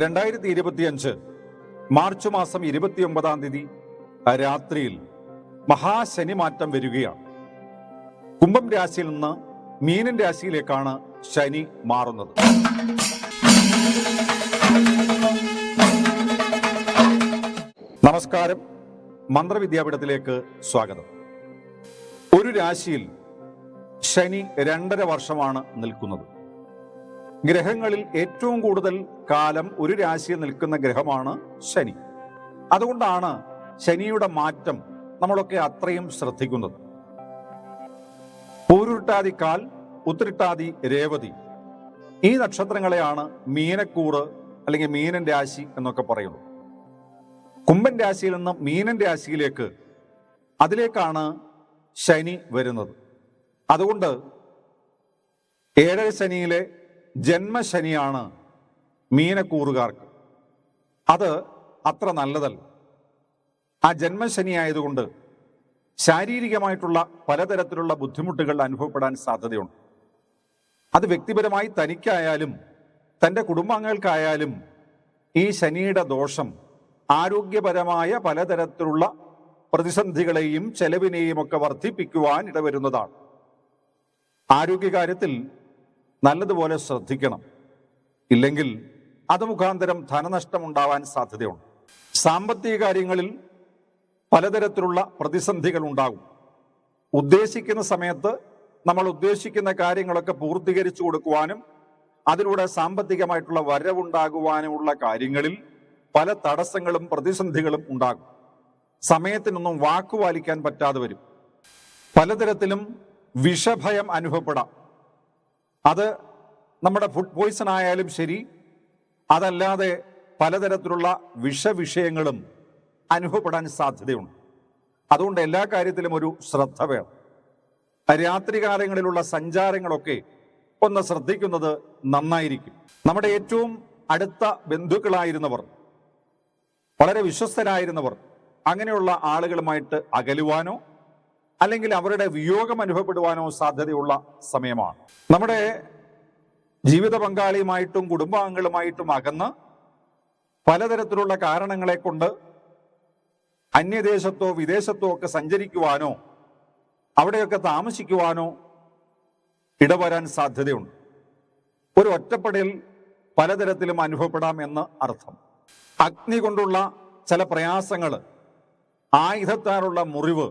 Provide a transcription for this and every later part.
രണ്ടായിരത്തി ഇരുപത്തിയഞ്ച് മാർച്ച് മാസം ഇരുപത്തിയൊമ്പതാം തീയതി രാത്രിയിൽ മഹാശനി മാറ്റം വരികയാണ്. കുംഭം രാശിയിൽ നിന്ന് മീനൻ രാശിയിലേക്കാണ് ശനി മാറുന്നത്. നമസ്കാരം. മന്ത്രവിദ്യാപീഠത്തിലേക്ക് സ്വാഗതം. ഒരു രാശിയിൽ ശനി രണ്ടര വർഷമാണ് നിൽക്കുന്നത്. ഗ്രഹങ്ങളിൽ ഏറ്റവും കൂടുതൽ കാലം ഒരു രാശിയിൽ നിൽക്കുന്ന ഗ്രഹമാണ് ശനി. അതുകൊണ്ടാണ് ശനിയുടെ മാറ്റം നമ്മളൊക്കെ അത്രയും ശ്രദ്ധിക്കുന്നത്. പൂരുരുട്ടാതി കാൽ ഉത്തിരിട്ടാതി രേവതി. ഈ നക്ഷത്രങ്ങളെയാണ് മീനക്കൂറ് അല്ലെങ്കിൽ മീനൻ രാശി എന്നൊക്കെ പറയുള്ളൂ കുംഭൻ രാശിയിൽ നിന്ന് മീനൻ രാശിയിലേക്ക് അതിലേക്കാണ് ശനി വരുന്നത്. അതുകൊണ്ട് ഏഴര ശനിയിലെ ജന്മശനിയാണ് മീനക്കൂറുകാർക്ക്. അത് അത്ര നല്ലതല്ല. ആ ജന്മശനി ആയതുകൊണ്ട് ശാരീരികമായിട്ടുള്ള പലതരത്തിലുള്ള ബുദ്ധിമുട്ടുകൾ അനുഭവപ്പെടാൻ സാധ്യതയുണ്ട്. അത് വ്യക്തിപരമായി തനിക്കായാലും തന്റെ കുടുംബാംഗങ്ങൾക്കായാലും ഈ ശനിയുടെ ദോഷം ആരോഗ്യപരമായ പലതരത്തിലുള്ള പ്രതിസന്ധികളെയും ചെലവിനെയും ഒക്കെ വർദ്ധിപ്പിക്കുവാൻ ഇടവരുന്നതാണ്. ആരോഗ്യകാര്യത്തിൽ നല്ലതുപോലെ ശ്രദ്ധിക്കണം. ഇല്ലെങ്കിൽ അത് മുഖാന്തരം ധനനഷ്ടം ഉണ്ടാവാൻ സാധ്യതയുണ്ട്. സാമ്പത്തിക കാര്യങ്ങളിൽ പലതരത്തിലുള്ള പ്രതിസന്ധികൾ ഉണ്ടാകും. ഉദ്ദേശിക്കുന്ന സമയത്ത് നമ്മൾ ഉദ്ദേശിക്കുന്ന കാര്യങ്ങളൊക്കെ പൂർത്തീകരിച്ചു കൊടുക്കുവാനും അതിലൂടെ സാമ്പത്തികമായിട്ടുള്ള വരവുണ്ടാകുവാനുമുള്ള കാര്യങ്ങളിൽ പല തടസ്സങ്ങളും പ്രതിസന്ധികളും ഉണ്ടാകും. സമയത്തിനൊന്നും വാക്കുപാലിക്കാൻ പറ്റാതെ വരും. പലതരത്തിലും വിഷഭയം അനുഭവപ്പെടാം. അത് നമ്മുടെ ഫുഡ് പോയ്സൺ ആയാലും ശരി അതല്ലാതെ പലതരത്തിലുള്ള വിഷവിഷയങ്ങളും അനുഭവപ്പെടാൻ സാധ്യതയുണ്ട്. അതുകൊണ്ട് എല്ലാ കാര്യത്തിലും ഒരു ശ്രദ്ധ വേണം. രാത്രികാലങ്ങളിലുള്ള സഞ്ചാരങ്ങളൊക്കെ ഒന്ന് ശ്രദ്ധിക്കുന്നത് നന്നായിരിക്കും. നമ്മുടെ ഏറ്റവും അടുത്ത ബന്ധുക്കളായിരുന്നവർ വളരെ വിശ്വസ്തരായിരുന്നവർ അങ്ങനെയുള്ള ആളുകളുമായിട്ട് അകലുവാനോ അല്ലെങ്കിൽ അവരുടെ വിയോഗം അനുഭവപ്പെടുവാനോ സാധ്യതയുള്ള സമയമാണ്. നമ്മുടെ ജീവിത പങ്കാളിയുമായിട്ടും കുടുംബാംഗങ്ങളുമായിട്ടും അകന്ന് പലതരത്തിലുള്ള കാരണങ്ങളെ കൊണ്ട് അന്യദേശത്തോ വിദേശത്തോ ഒക്കെ സഞ്ചരിക്കുവാനോ അവിടെയൊക്കെ താമസിക്കുവാനോ ഇടവരാൻ സാധ്യതയുണ്ട്. ഒരു ഒറ്റപ്പെടൽ പലതരത്തിലും അനുഭവപ്പെടാം എന്ന് അർത്ഥം. അഗ്നി കൊണ്ടുള്ള ചില പ്രയാസങ്ങൾ ആയുധത്താലുള്ള മുറിവ്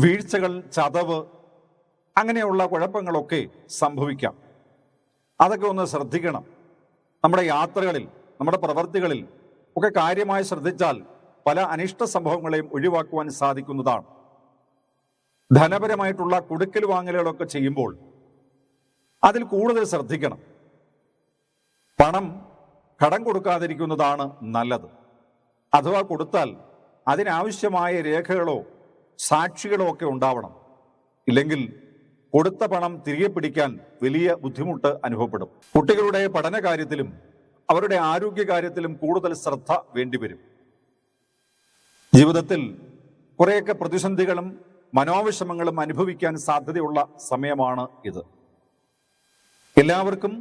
വീഴ്ചകൾ ചതവ് അങ്ങനെയുള്ള കുഴപ്പങ്ങളൊക്കെ സംഭവിക്കാം. അതൊക്കെ ഒന്ന് ശ്രദ്ധിക്കണം. നമ്മുടെ യാത്രകളിൽ നമ്മുടെ പ്രവൃത്തികളിൽ ഒക്കെ കാര്യമായി ശ്രദ്ധിച്ചാൽ പല അനിഷ്ട സംഭവങ്ങളെയും ഒഴിവാക്കുവാൻ സാധിക്കുന്നതാണ്. ധനപരമായിട്ടുള്ള കൊടുക്കൽ വാങ്ങലുകളൊക്കെ ചെയ്യുമ്പോൾ അതിൽ കൂടുതൽ ശ്രദ്ധിക്കണം. പണം കടം കൊടുക്കാതിരിക്കുന്നതാണ് നല്ലത്. അഥവാ കൊടുത്താൽ അതിനാവശ്യമായ രേഖകളോ സാക്ഷികളോ ഒക്കെ ഉണ്ടാവണം. ഇല്ലെങ്കിൽ കൊടുത്ത പണം തിരികെ പിടിക്കാൻ വലിയ ബുദ്ധിമുട്ട് അനുഭവപ്പെടും. കുട്ടികളുടെ പഠന കാര്യത്തിലും അവരുടെ ആരോഗ്യ കാര്യത്തിലും കൂടുതൽ ശ്രദ്ധ വേണ്ടിവരും. ജീവിതത്തിൽ കുറേയൊക്കെ പ്രതിസന്ധികളും മനോവിഷമങ്ങളും അനുഭവിക്കാൻ സാധ്യതയുള്ള സമയമാണ് ഇത്. എല്ലാവർക്കും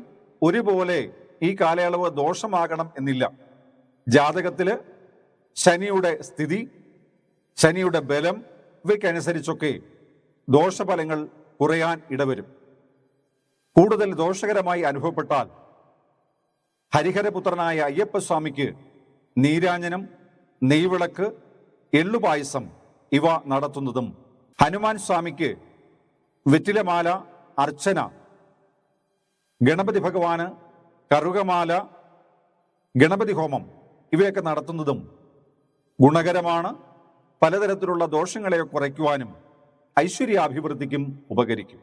ഒരുപോലെ ഈ കാലയളവ് ദോഷമാകണം എന്നില്ല. ജാതകത്തിൽ ശനിയുടെ സ്ഥിതി ശനിയുടെ ബലം ഇവയ്ക്കനുസരിച്ചൊക്കെ ദോഷഫലങ്ങൾ കുറയാൻ ഇടവരും. കൂടുതൽ ദോഷകരമായി അനുഭവപ്പെട്ടാൽ ഹരിഹരപുത്രനായ അയ്യപ്പസ്വാമിക്ക് നീരാഞ്ജനം നെയ്വിളക്ക് എള്ളുപായസം ഇവ നടത്തുന്നതും ഹനുമാൻ സ്വാമിക്ക് വെറ്റിലമാല അർച്ചന ഗണപതി ഭഗവാന് കറുകമാല ഗണപതി ഹോമം ഇവയൊക്കെ നടത്തുന്നതും ഗുണകരമാണ്. പലതരത്തിലുള്ള ദോഷങ്ങളെ കുറയ്ക്കുവാനും ഐശ്വര്യാഭിവൃദ്ധിക്കും ഉപകരിക്കും.